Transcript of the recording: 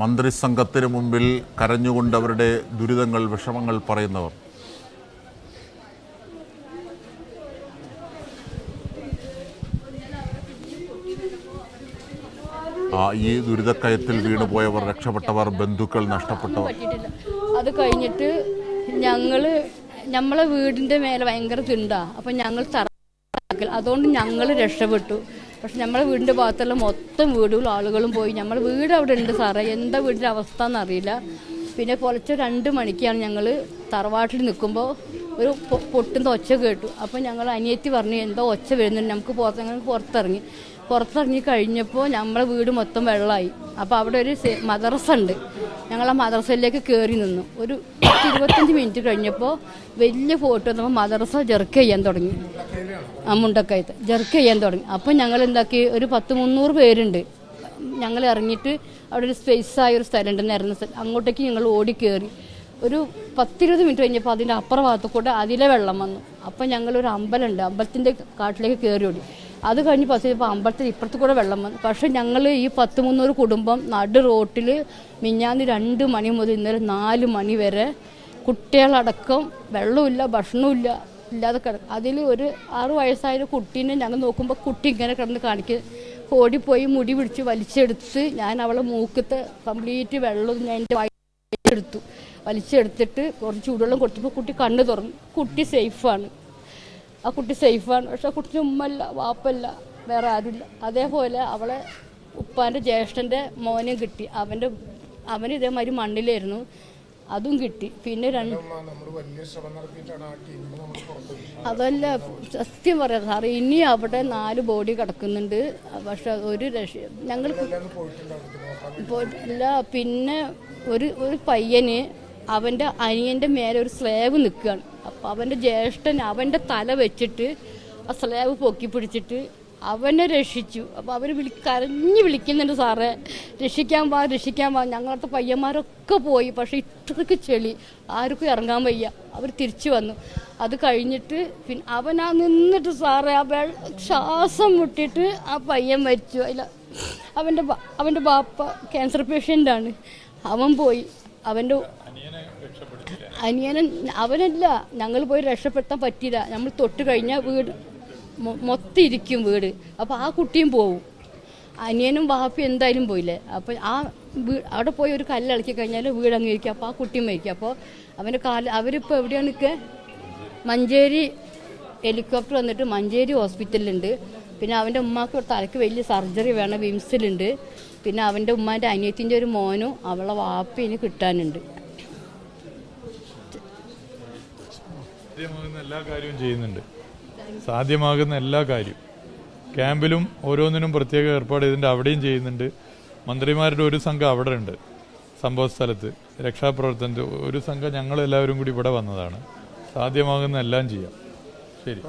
മന്ത്രിസംഘത്തിന് മുമ്പിൽ കരഞ്ഞുകൊണ്ട് അവരുടെ ദുരിതങ്ങൾ വിഷമങ്ങൾ പറയുന്നവർ. ഈ ദുരിതക്കയത്തിൽ വീണുപോയവർ രക്ഷപ്പെട്ടവർ ബന്ധുക്കൾ നഷ്ടപ്പെട്ടവർ. അത് കഴിഞ്ഞിട്ട് ഞങ്ങൾ നമ്മളെ വീടിന്റെ മേലെ ഭയങ്കര തിണ്ടാ. അപ്പൊ ഞങ്ങൾ തറ അതുകൊണ്ട് ഞങ്ങൾ രക്ഷപ്പെട്ടു. പക്ഷെ നമ്മളെ വീടിന്റെ ഭാഗത്തുള്ള മൊത്തം വീടുകളും ആളുകളും പോയി. നമ്മൾ വീട് അവിടെ ഉണ്ട് സാറേ. എന്താ വീടിന്റെ അവസ്ഥ എന്നറിയില്ല പിന്നെ പുലച്ച രണ്ട് മണിക്കാണ് ഞങ്ങൾ തറവാട്ടിൽ നിൽക്കുമ്പോൾ ഒരു പൊട്ടുന്ന ഒച്ച കേട്ടു. അപ്പോൾ ഞങ്ങൾ അനിയത്തി പറഞ്ഞു എന്തോ ഒച്ച വരുന്നുണ്ട് നമുക്ക് പുറത്ത് പുറത്തിറങ്ങി. പുറത്തിറങ്ങി കഴിഞ്ഞപ്പോൾ നമ്മളെ വീട് മൊത്തം വെള്ളമായി. അപ്പോൾ അവിടെ ഒരു മദ്രസ ഉണ്ട്. ഞങ്ങൾ ആ മദ്രസയിലേക്ക് കയറി നിന്നു. ഒരു പത്ത് ഇരുപത്തഞ്ച് മിനിറ്റ് കഴിഞ്ഞപ്പോൾ വലിയ ഫോട്ടോ നമ്മൾ മദ്രസ ജെർക്ക് ചെയ്യാൻ തുടങ്ങി. ആ മുണ്ടക്കയത്ത് ജെർക്ക് ചെയ്യാൻ തുടങ്ങി. അപ്പം ഞങ്ങൾ എന്താക്കി ഒരു പത്ത് മുന്നൂറ് പേരുണ്ട്. ഞങ്ങൾ ഇറങ്ങിയിട്ട് അവിടെ ഒരു സ്പേസ് ആയ ഒരു സ്ഥലം ഉണ്ടെന്ന് ഇറങ്ങുന്ന സ്ഥലം. അങ്ങോട്ടേക്ക് ഞങ്ങൾ ഓടി കയറി ഒരു പത്തിരുപത് മിനിറ്റ് കഴിഞ്ഞപ്പോൾ അതിന്റെ അപ്പുറ ഭാഗത്തു കൂടെ അതിലെ വെള്ളം വന്നു. അപ്പം ഞങ്ങളൊരു അമ്പലമുണ്ട്. അമ്പലത്തിന്റെ കാട്ടിലേക്ക് കയറി ഓടി. അത് കഴിഞ്ഞ് പത്ത് ഇപ്പോൾ അമ്പലത്തിൽ ഇപ്പുറത്ത് കൂടെ വെള്ളം വന്നു. പക്ഷേ ഞങ്ങൾ ഈ പത്ത് മുന്നൂറ് കുടുംബം നടു റോട്ടിൽ മിഞ്ഞാന്ന് രണ്ട് മണി മുതൽ ഇന്നലെ നാല് മണി വരെ കുട്ടികളടക്കം വെള്ളമില്ല ഭക്ഷണമില്ല ഇല്ലാതെ കിടക്കും. അതിൽ ഒരു ആറ് വയസ്സായ കുട്ടീനെ ഞങ്ങൾ നോക്കുമ്പോൾ കുട്ടി ഇങ്ങനെ കിടന്ന് കാണിക്കുക ഓടിപ്പോയി മുടി പിടിച്ച് വലിച്ചെടുത്ത് ഞാൻ അവളെ മൂക്കത്തെ കംപ്ലീറ്റ് വെള്ളം ഞാൻ എന്റെ എടുത്തു. വലിച്ചെടുത്തിട്ട് കുറച്ച് ചൂടുവെള്ളം കൊടുത്തപ്പോൾ കുട്ടി കണ്ണ് തുറന്നു. കുട്ടി സേഫാണ്. ആ കുട്ടി സേഫാണ് പക്ഷെ ആ കുട്ടിക്ക് ഉമ്മല്ല വാപ്പല്ല വേറെ ആരുമില്ല അതേപോലെ അവളെ ഉപ്പാന്റെ ജ്യേഷ്ഠന്റെ മോനെയും കിട്ടി. അവന്റെ അവൻ ഇതേമാതിരി മണ്ണിലായിരുന്നു. അതും കിട്ടി. പിന്നെ രണ്ട് അതല്ല സത്യം പറയാം. സാറ് ഇനി അവിടെ നാല് ബോഡി കിടക്കുന്നുണ്ട്. പക്ഷെ ഒരു രക്ഷ ഞങ്ങൾ അല്ല പിന്നെ ഒരു ഒരു പയ്യന് അവന്റെ അനിയന്റെ മേലെ ഒരു സ്ലേവ് നിൽക്കുകയാണ്. അപ്പം അവന്റെ ജ്യേഷ്ഠൻ അവന്റെ തല വെച്ചിട്ട് ആ സ്ലാബ് പൊക്കി പിടിച്ചിട്ട് അവനെ രക്ഷിച്ചു. അപ്പോൾ അവർ വിളി കരഞ്ഞ് വിളിക്കുന്നുണ്ട് സാറേ രക്ഷിക്കാൻ വാ രക്ഷിക്കാൻ വാ. ഞങ്ങളടുത്ത പയ്യന്മാരൊക്കെ പോയി പക്ഷേ ഇത്രയ്ക്ക് ചെളി. ആർക്കും ഇറങ്ങാൻ വയ്യ. അവർ തിരിച്ചു വന്നു. അത് കഴിഞ്ഞിട്ട് പിന്നെ അവനാ നിന്നിട്ട് സാറേ ആ വെള്ള ശ്വാസം മുട്ടിയിട്ട് ആ പയ്യൻ മരിച്ചു. അതിൽ അവന്റെ അവന്റെ ബാപ്പ ക്യാൻസർ പേഷ്യന്റാണ്. അവൻ പോയി. അവന്റെ അനിയനൻ അവനല്ല ഞങ്ങൾ പോയി രക്ഷപ്പെടുത്താൻ പറ്റിയില്ല. നമ്മൾ തൊട്ട് കഴിഞ്ഞാൽ വീട് മൊത്തം ഇരിക്കും വീട്. അപ്പോൾ ആ കുട്ടിയും പോവും. അനിയനും വാപ്പി എന്തായാലും പോയില്ലേ? അപ്പോൾ ആ അവിടെ പോയി ഒരു കല്ലിളക്കി കഴിഞ്ഞാൽ വീട് അങ്ങ് ഇരിക്കും അപ്പോൾ ആ കുട്ടിയും മരിക്കും. അപ്പോൾ അവന്റെ കാൽ അവരിപ്പോൾ എവിടെയാണ് നിൽക്കുക മഞ്ചേരി ഹെലികോപ്റ്റർ വന്നിട്ട് മഞ്ചേരി ഹോസ്പിറ്റലിലുണ്ട്. പിന്നെ അവന്റെ ഉമ്മാക്ക് തലയ്ക്ക് വലിയ സർജറി വേണം വിംസിലുണ്ട്. പിന്നെ അവന്റെ ഉമ്മാന്റെ അനിയത്തിന്റെ ഒരു മോനും അവളെ വാപ്പിന് കിട്ടാനുണ്ട്. സാധ്യമാകുന്ന എല്ലാ കാര്യവും ചെയ്യുന്നുണ്ട്. സാധ്യമാകുന്ന എല്ലാ കാര്യവും. ക്യാമ്പിലും ഓരോന്നിനും പ്രത്യേക ഏർപ്പാട് ഇതിന്റെ അവിടെയും ചെയ്യുന്നുണ്ട്. മന്ത്രിമാരുടെ ഒരു സംഘം അവിടെ ഉണ്ട് സംഭവ സ്ഥലത്ത് രക്ഷാപ്രവർത്തനത്തിൽ ഒരു സംഘം ഞങ്ങൾ എല്ലാവരും കൂടി ഇവിടെ വന്നതാണ്. സാധ്യമാകുന്ന എല്ലാം ചെയ്യാം. ശരി.